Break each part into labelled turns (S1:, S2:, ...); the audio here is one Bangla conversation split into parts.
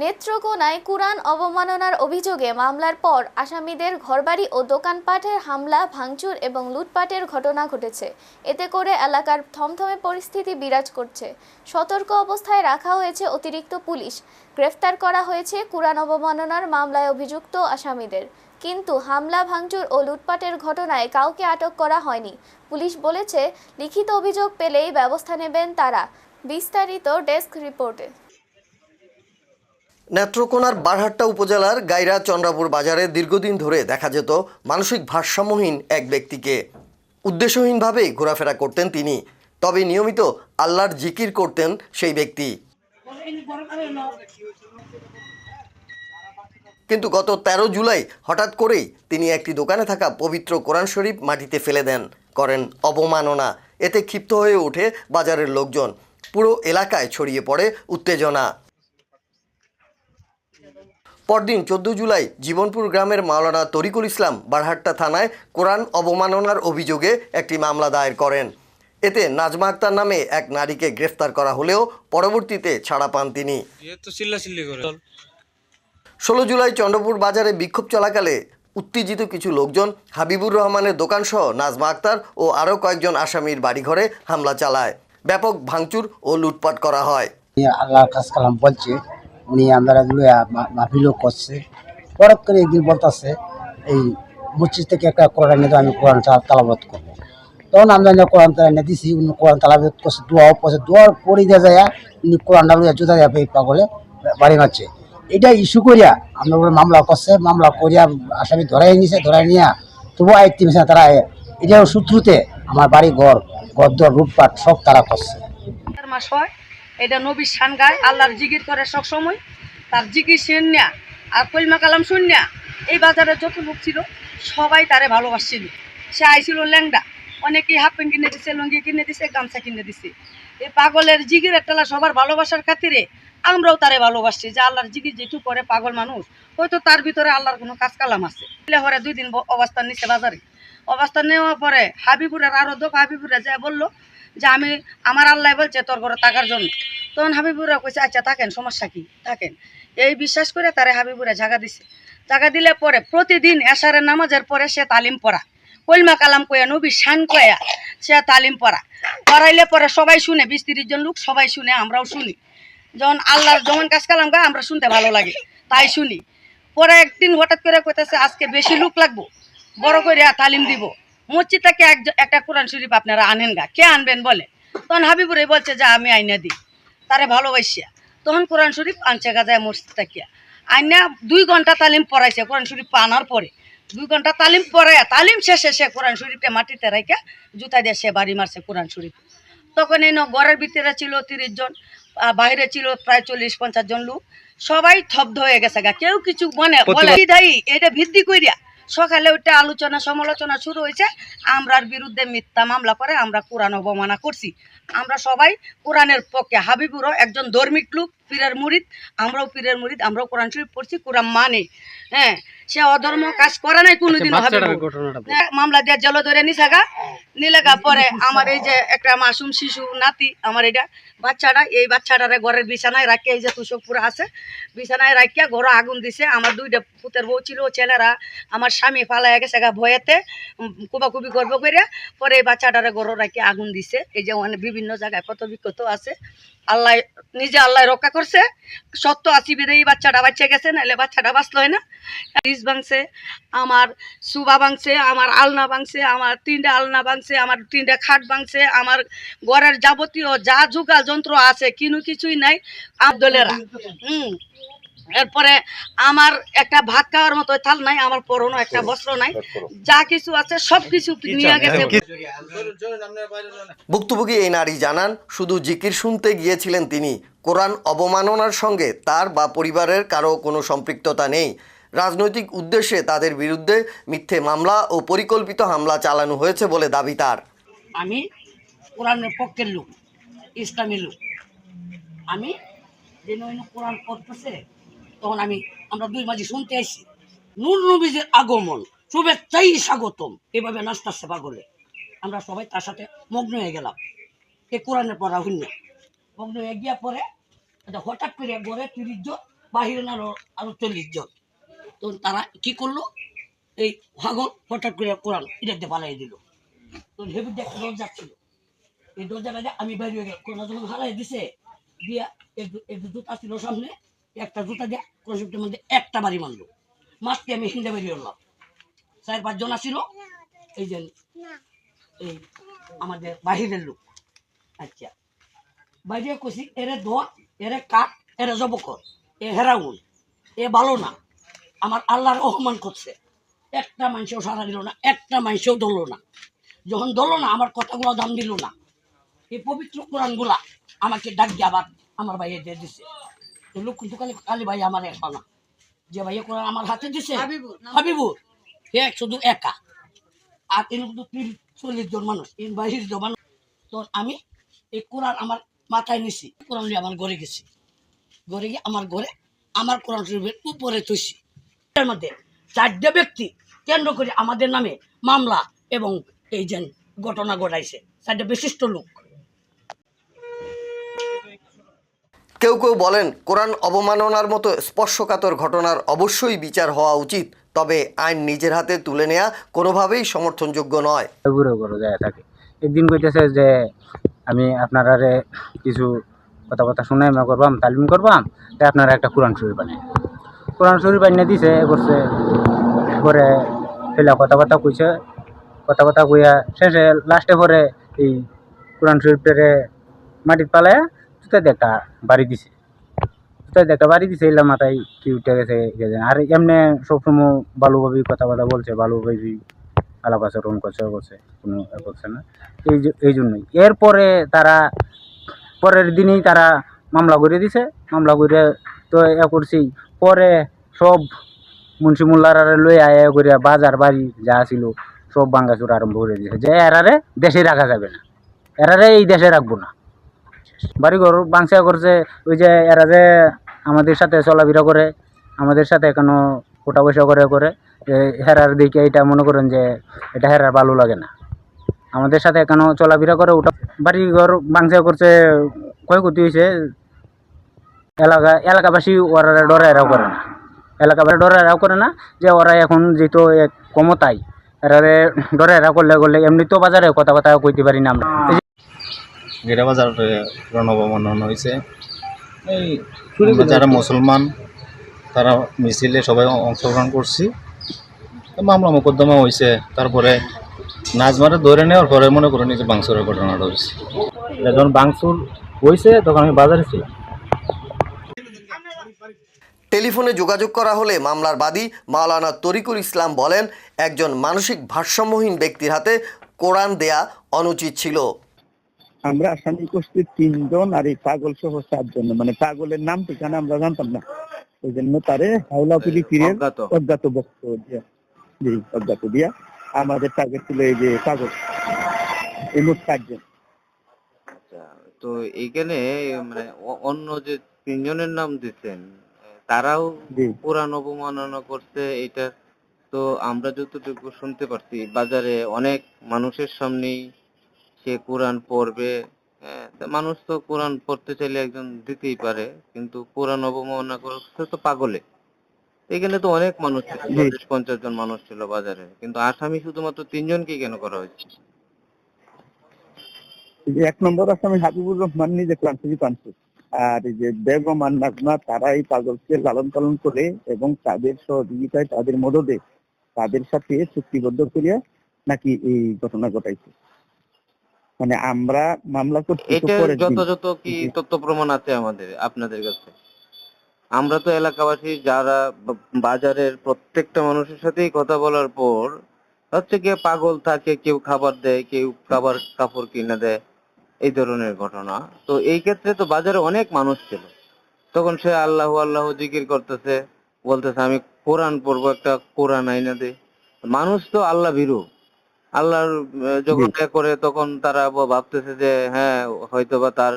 S1: নেত্রকোনায় কুরআন অবমাননার অভিযোগে মামলার পর আসামিদের ঘরবাড়ি ও দোকানপাটের হামলা, ভাঙচুর এবং লুটপাটের ঘটনা ঘটেছে। এতে করে এলাকার থমথমে পরিস্থিতি বিরাজ করছে। সতর্ক অবস্থায় রাখা হয়েছে অতিরিক্ত পুলিশ। গ্রেফতার করা হয়েছে কুরআন অবমাননার মামলায় অভিযুক্ত আসামিদের। কিন্তু হামলা, ভাঙচুর ও লুটপাটের ঘটনায় কাউকে আটক করা হয়নি। পুলিশ বলেছে, লিখিত অভিযোগ পেলেই ব্যবস্থা নেবেন তারা। বিস্তারিত ডেস্ক রিপোর্টে।
S2: নেত্রকোনার বারহাট্টা উপজেলার গাইরা চন্দ্রাপুর বাজারে দীর্ঘদিন ধরে দেখা যেত মানসিক ভারসাম্যহীন এক ব্যক্তিকে। উদ্দেশ্যহীনভাবেই ঘোরাফেরা করতেন তিনি, তবে নিয়মিত আল্লাহর জিকির করতেন সেই ব্যক্তি। কিন্তু গত ১৩ জুলাই হঠাৎ করেই তিনি একটি দোকানে থাকা পবিত্র কোরআন শরীফ মাটিতে ফেলে দেন, করেন অবমাননা। এতে ক্ষিপ্ত হয়ে ওঠে বাজারের লোকজন। পুরো এলাকায় ছড়িয়ে পড়ে উত্তেজনা। পরদিন চোদ্দ জুলাই জীবনপুর গ্রামের মাওলানা তরিকুল ইসলাম বারহাট্টা থানায় কোরআন অবমাননার অভিযোগে একটি মামলা দায়ের করেন। এতে নাজমা আক্তার নামে এক নারীকে গ্রেফতার করা হলেও পরবর্তীতে ছাড়া পান তিনি। ষোলো জুলাই চন্দ্রপুর বাজারে বিক্ষোভ চলাকালে উত্তেজিত কিছু লোকজন হাবিবুর রহমানের দোকানসহ নাজমা আক্তার ও আরও কয়েকজন আসামির বাড়িঘরে হামলা চালায়। ব্যাপক ভাঙচুর ও লুটপাট করা হয়।
S3: উনি আল্লাহর কাজ কালাম বলছে উনি লইয়া মাহফিলও করছে। হঠাৎ করে একদিন বলতেছে, এই মসজিদ থেকে একটা কোরআন নিয়ে আমি কোরআন তালাবাদ করব। তখন আমরা কোরআন তালা নিয়ে দিছি, উনি কোরআন তালাবাদ করছে দোয়াও করছে। দোয়ার পরে দিয়ে যায়, উনি কোরআনটা লইয়া জুতা দিয়ে এই পাগলে, বাড়ি মারছে। এটা ইস্যু করিয়া আমরা মামলা করছে, মামলা করিয়া আসামি ধরাই নিছে, ধরাই নিয়া তবু আয়ত্তি মিশে তারা। এটাও সূত্রতে আমার বাড়ি ঘর ঘর দর লুটপাট সব তারা করছে।
S4: মাস হয়। এটা নবীর শান গায়, আল্লাহর জিকির করে সব সময়। তার জিকির শুনিয়া আর কলমা কালাম শুনিয়া এই বাজারে যত লোক ছিল, সবাই তারে ভালোবাসছিল। সে আইছিল ল্যাংডা। অনেকেই হাফ প্যান্ট কিনে দিছে, লুঙ্গি কিনে দিছে, গামছা কিনে দিছে। এই পাগলের জিগির টেলা সবার ভালোবাসার খাতিরে আমরাও তারে ভালোবাসছি যে আল্লাহর জিগির যেটু করে পাগল মানুষ, হয়তো তার ভিতরে আল্লাহর কোনো কাজ কালাম আছে হরে দুই দিন অবস্থান নিচ্ছে বাজারে। অবস্থান নেওয়ার পরে হাবিবুরের আরও দোক হাবিবুরে যা বলল যে আমি, আমার আল্লাহ বলছে, তোর ঘরে টাকার জন্য। তখন হাবিবুরা কইছে আচ্ছা থাকেন, সমস্যা কি? থাকেন। এই বিশ্বাস করে তারে হাবিবুরা জায়গা দিছে। জায়গা দিলে পরে প্রতিদিন এশারের নামাজের পরে সে তালিম পড়া। কলমা কালাম কয়া নবী শান কয়া সে তালিম পড়া। পড়াইলে পরে সবাই শুনে, বিশ তিরিশ জন লোক সবাই শুনে, আমরাও শুনি। যখন আল্লাহর যেমন কাজ কালাম গা, আমরা শুনতে ভালো লাগে, তাই শুনি। পরে একদিন হঠাৎ করে কইতেছে, আজকে বেশি লোক লাগবো, বড় করে তালিম দিব। মসজিদ থেকে এক- একটা কোরআন শরীফ আপনারা আনেন গা। কে আনবেন বলে? তখন হাবিবুরে বলছে যে আমি আইনা দিই। তারে ভালোবাসিয়া। তখন কোরআন শরীফ আনছে গাজায় মসজিদ থাকিয়া আইনা দুই ঘণ্টা তালিম পড়াইছে কোরআন শরীফ আনার পরে। দুই ঘণ্টা তালিম পড়াইয়া তালিম শেষে সে কোরআন শরীফটা মাটিতে রাইকা জুতা দিয়ে সে বাড়ি মারছে কোরআন শরীফ। তখন এই ঘরের ভিতরে ছিল তিরিশ জন বাইরে ছিল প্রায় চল্লিশ পঞ্চাশ জন লোক। সবাই থব্ধ হয়ে গেছে গা। কেউ কিছু মনে বলে এটা ভিত্তি কইরা সকালে ওইটা আলোচনা সমালোচনা শুরু হয়েছে। আমরার বিরুদ্ধে মিথ্যা মামলা করে আমরা কোরআন অবমানা করছি। আমরা সবাই কোরআনের পক্ষে হাবিবুরও একজন ধর্মিক লোক। পীরের মুরিদ আমরাও পীরের মুরিদ আমরাও কোরআন শরীফ পড়ছি কোরআন মানে। হ্যাঁ সে অধর্ম কাজ করে নাই কোনোদিন হাবিবুর হ্যাঁ, মামলা দিয়ে জল ধরে নিছে গা নিলে গা পরে আমার এই যে একটা মাসুম শিশু নাতি আমার এটা বাচ্চাটা এই বাচ্চাটারে ঘরের বিছানায় রাখিয়া এই যে তুষকপুর আছে বিছানায় রাখিয়া ঘরে আগুন দিছে। আমার দুইটা পুতের বউ ছিল ছেলেরা আমার স্বামী পালাইয়া গেছে গা ভয়েতে কুবাকুবি করব করে পরে এই বাচ্চাটারে ঘরে রাখিয়া আগুন দিছে। এই যে অনেক বিভিন্ন জায়গায় কত বিক্ষত আছে। আল্লাহ নিজে আল্লাহ রক্ষা করছে। সত্য বেঁধে এই বাচ্চাটা বাচ্চা গেছে নাহলে বাচ্চাটা বাঁচলো না? রিস ভাঙছে, আমার সুবা ভাঙছে, আমার আলনা ভাঙছে, আমার তিনটা আলনা ভাঙছে, আমার তিনটা খাট ভাঙছে, আমার ঘরের যাবতীয় যা যোগা যন্ত্র আছে, কিনু কিছুই নাই, আবদলেরা। হুম। এরপরে আমার একটা ভাত খাওয়ার মতো থাল নাই আমার পরনো একটা বস্ত্র নাই। যা কিছু আছে সব কিছু নিয়ে গেছে।
S2: ভুক্তভোগী এই নারী জানান শুধু জিকির শুনতে গিয়েছিলেন তিনি। কোরআন অবমাননার সঙ্গে তার বা পরিবারের কারও কোনো সম্পৃক্ততা নেই। রাজনৈতিক উদ্দেশ্যে তাদের বিরুদ্ধে মিথ্যে মামলা ও পরিকল্পিত হামলা চালানো হয়েছে বলে দাবি তার।
S5: আমি কোরআনের পক্ষের লোক ইসলামী লোক। আমি কোরআন পড়তেছে তখন আমি, আমরা দুই মাঝি শুনতে আসছি নূর নবীজের আগমন, শুভেচ্ছাই স্বাগতম। এভাবে নাচতেছে পাগলে আমরা সবাই তার সাথে মগ্ন হয়ে গেলাম। এ কোরআনের পড়া হইনি মগ্ন হয়ে গিয়া পরে হঠাৎ করে ঘরে তিরিশ জন, বাহিরে আরও আরও চল্লিশ জন। তো তারা কি করল? এই হাগল হঠাৎ করে কোরআন এটা দিয়ে পালাই দিল। তো হেবি একটা দরজা ছিল। এই দরজাটা আমি বাইরে হয়ে গেলাম, কোরআন যখন হারাই দিছে, দিয়া এক জুতা ছিল সামনে একটা জুতা দিয়ে মধ্যে একটা বাড়ি মারলো। মারতে আমি হিন্দা বেরিয়ে উঠলাম। চার পাঁচজন আসছিল এই যে, এই আমাদের বাহিরের লোক। আচ্ছা। বাইরে কষি এরে ধোয়া এরে কাট, এরে জব কর। এ হেরাউন এ ভালো না। আমার আল্লাহর অপমান করছে। একটা মানুষও সারা দিল না, একটা মানুষও ধরলো না। যখন ধরলো না, আমার কথাগুলো দাম দিল না। এই পবিত্র কোরআনগুলা আমাকে ডাক আবার আমার ভাইয়ে দিয়ে দিছে। লোক কিন্তু কালি কালী ভাই আমার একা না যে কোরআন আমার হাতে দিছে? হাবিবুর হে শুধু একা। আর এর কিন্তু তিরিশ চল্লিশ জন মানুষ এর বাহির জন মানুষ। তো আমি এই কোরআন আমার মাথায় নিছি। কোরআন নিয়ে আমার ঘরে গেছি। ঘরে গিয়ে আমার ঘরে আমার কোরআন শরীফের উপরে তুইছি এর মধ্যে চারটে ব্যক্তি কেন্দ্র করে আমাদের নামে মামলা এবং এই যে ঘটনা ঘটাইছে। চারটে বিশিষ্ট লোক।
S2: কেউ কেউ বলেন, কোরআন অবমাননার মতো স্পর্শকাতর ঘটনার অবশ্যই বিচার হওয়া উচিত, তবে আইন নিজের হাতে তুলে নেওয়া কোনোভাবেই সমর্থনযোগ্য নয়।
S6: থাকে। একদিন কইতেছে যে, আমি আপনারারে কিছু কথা কথা শুনাই, মা করবাম, তালিম করবাম, তাই আপনারা একটা কোরআন শরীফ বানিয়ে কোরআন শরীফ বানিয়ে দিছে করছে করে ফেলা কথা কথা কইছে কথা কথা কইয়া শেষে লাস্টে পরে এই কোরআন শরীফটারে মাটির পালায় জুতা দেখা বাড়ি দিছে। জুতা দেখা বাড়ি দিছে এলাম মাথায় কি উঠে গেছে জানে। আর এমনি সবসময় ভালোভাবেই কথা কথা বলছে ভালোভাবেই আলাপ আচরণ করছে করছে, কোনো করছে না। এই এই জন্যই। এরপরে তারা, পরের দিনেই তারা মামলা করে দিছে, মামলা করে তো এ করছি। পরে সব মুন্সি মোল্লারা লই আয়া করে বাজার বাড়ি যা ছিল, সব ভাঙ্গাচুর আরম্ভ করে দিয়েছে যে এরারে দেশে রাখা যাবে না। এরারে এই দেশে রাখব না। বাড়িঘর বাংসা করছে ওই যে এরা যে আমাদের সাথে চলাফেরা করে, আমাদের সাথে এখনও ওটা পয়সা করে করে হেরার দিকে এটা মনে করেন যে এটা হেরার ভালো লাগে না। আমাদের সাথে এখনও চলাফেরা করে ওটা বাড়িঘর বাংসা করছে ক্ষয়ক্ষতি হয়েছে, এলাকা, এলাকাবাসী ওরা ডরে এরাও করে না। এলাকাবাসী ডরে এরাও করে না যে ওরা এখন যেহেতু ক্ষমতায় এরারে ডরে এরা করলে করলে এমনিতেও বাজারে কথা কথা কইতে পারি না আমরা।
S7: গেরা বাজার অবমাননা হয়েছে এই যারা মুসলমান তারা মিছিলে সবাই অংশগ্রহণ করছি। মামলা মোকদ্দমা হয়েছে তারপরে নাজমারে ধরে নেওয়ার পরে মনে করেন এই যে বাংসুরের ঘটনাটা হয়েছে
S6: যখন বাংসুর হয়েছে তখন আমি বাজারে ছিলাম।
S2: টেলিফোনে যোগাযোগ করা হলে মামলার বাদী মাওলানা তরিকুল ইসলাম বলেন একজন মানসিক ভারসাম্যহীন ব্যক্তির হাতে কোরআন দেয়া অনুচিত ছিল।
S8: আমরা আসামি করছি তিনজন আর এই পাগল সহ চারজন। মানে পাগলের নাম ঠিকানা আমরা জানতাম না। ওই জন্য তারে হাওলাপুরি ফিরে অজ্ঞাত। বক্তব্য দিয়া। জি অজ্ঞাত দিয়া। আমাদের টার্গেট ছিল এই যে পাগল। এই মোট চারজন।
S9: আচ্ছা তো এইখানে মানে অন্য যে তিনজনের নাম দিচ্ছেন তারাও কোরআন অবমাননা করছে এটা তো আমরা যতটুকু শুনতে পারছি বাজারে অনেক মানুষের সামনেই সে কোরআন পড়বে হ্যাঁ, মানুষ তো কোরআন পড়তে চাইলে একজন দিতেই পারে কিন্তু কোরআন অবমাননা করছে তো পাগলে। এখানে তো অনেক মানুষ ছিল চল্লিশ পঞ্চাশ জন মানুষ ছিল বাজারে কিন্তু আসামি শুধুমাত্র তিনজনকেই কেন করা হয়েছে?
S8: এক নম্বর আসামি হাবিবুর রহমান নিজে ক্লান্তি পানছে আর এই যে বেগম আর নাজমা তারা এই পাগলকে লালন পালন করে এবং তাদের সহযোগিতায় তাদের মদদে তাদের সাথে চুক্তিবদ্ধ করিয়া নাকি এই ঘটনা ঘটাইছে? মানে আমরা মামলা করছি
S9: এটার যথাযথ কি তথ্য প্রমাণ আছে আমাদের আপনাদের কাছে? আমরা তো এলাকাবাসী যারা বাজারের প্রত্যেকটা মানুষের সাথেই কথা বলার পর হচ্ছে কেউ পাগল থাকে কেউ খাবার দেয় কেউ খাবার কাপড় কিনে দেয় এই ধরনের ঘটনা। তো এই ক্ষেত্রে তো বাজারে অনেক মানুষ ছিল। তখন সে আল্লাহ আল্লাহ জিকির করতেছে বলতেছে আমি কোরআন পড়ব একটা কোরআন আইনা দে। মানুষ তো আল্লাহ ভীরু। আল্লাহর যখন করে তখন তারা ভাবতেছে যে হ্যাঁ হয়তোবা তার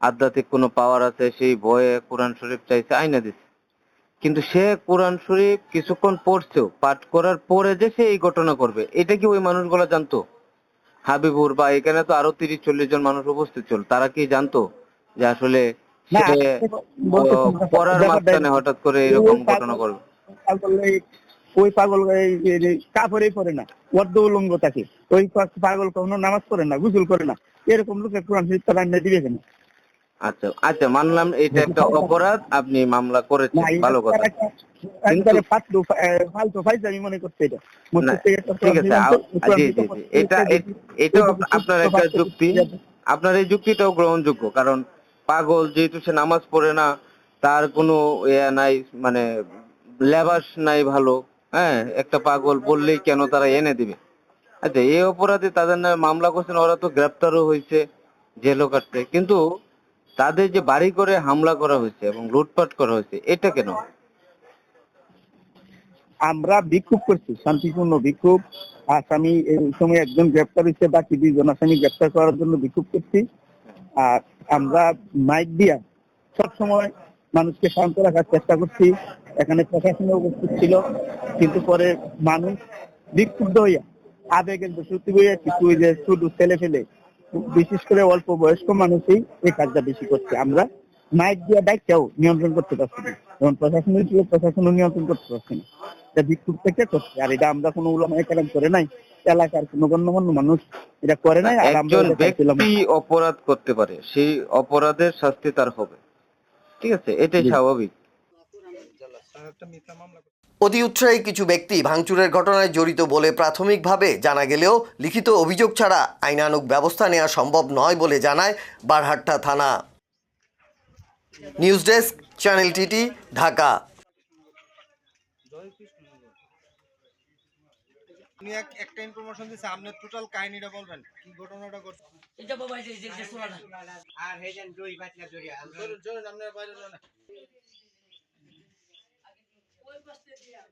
S9: আধ্যাত্মিক কোনো পাওয়ার আছে সেই ভয়ে কোরআন শরীফ চাইছে আইনা দিচ্ছে কিন্তু সে কোরআন শরীফ কিছুক্ষণ পড়ছেও পাঠ করার পরে যে সে এই ঘটনা করবে এটা কি ওই মানুষগুলো জানতো? হাবিবুর বা এখানে তো আরও তিরিশ চল্লিশ জন মানুষ উপস্থিত ছিল তারা কি জানতো যে আসলে পড়ার মাঝখানে হঠাৎ করে এরকম ঘটনা করবে
S8: ওই পাগল কাপড়েই পরে না। অর্ধ উলঙ্গ থাকে ওই পাগল কখনো নামাজ পড়ে না গুসল করে না। এরকম লোকে কোরআন শরীফ তারা দিবে কেন?
S9: আচ্ছা আচ্ছা মানলাম এটা একটা অপরাধ আপনি মামলা করেছেন ভালো কথা।
S8: মনে এটা।
S9: ঠিক আছে এটা এটাও আপনার একটা যুক্তি। আপনার এই যুক্তিটাও গ্রহণযোগ্য কারণ পাগল যেহেতু সে নামাজ পড়ে না তার কোনো ইয়া নাই মানে লেবাস নাই ভালো। হ্যাঁ একটা পাগল বললেই কেন তারা এনে দিবে? আচ্ছা এই অপরাধে তাদের নামে মামলা করছেন, ওরা তো গ্রেপ্তারও হয়েছে, জেলও কাটছে। কিন্তু তাদের যে বাড়ি করে হামলা করা হয়েছে এবং লুটপাট করা হয়েছে, এটা কেন?
S8: আমরা বিক্ষোভ করছি, শান্তিপূর্ণ বিক্ষোভ। আসামি এই সময় একজন গ্রেপ্তার হয়েছে, বাকি দুইজন আসামি গ্রেপ্তার করার জন্য বিক্ষোভ করছি। আর আমরা মাইক দিয়া সবসময় মানুষকে শান্ত রাখার চেষ্টা করছি। এখানে প্রশাসনও উপস্থিত ছিল। কিন্তু পরে মানুষ বিক্ষুব্ধ হইয়া আবেগের বসতি হইয়া কিছু যে ছোট ছেলে ফেলে বিশেষ করে অল্প বয়স্ক মানুষই এই কাজটা বেশি করছে। আমরা মাইক দিয়া ডাইকেও নিয়ন্ত্রণ করতে পারছি না। যেমন প্রশাসনের ছিল প্রশাসনও নিয়ন্ত্রণ করতে পারছি না। এটা বিক্ষোভ থেকে করছে। আর এটা আমরা কোনো উলামায় কালাম করে নাই। এলাকার কোনো গণ্যমান্য মানুষ এটা করে নাই। আর আমরা
S9: ব্যক্তি অপরাধ করতে পারে সেই অপরাধের শাস্তি তার হবে। ঠিক আছে? এটাই স্বাভাবিক।
S2: অতি উৎসাহী কিছু ব্যক্তি ভাঙচুরের ঘটনায় জড়িত বলে প্রাথমিকভাবে জানা গেলেও লিখিত অভিযোগ ছাড়া আইনানুগ ব্যবস্থা নেওয়া সম্ভব নয় বলে জানায় বারহাট্টা থানা। News desk channel TT Dhaka.
S10: আপনি এক- একটা ইনফরমেশন দিচ্ছে আপনি টোটাল কাহিনীটা বলবেন কি ঘটনাটা ঘটছে?
S5: এটা বাবা এই যে এই যে- এই যে শোনা না।
S10: আর হেজেন জড়িয়া বাইরে ¿Qué pasaría?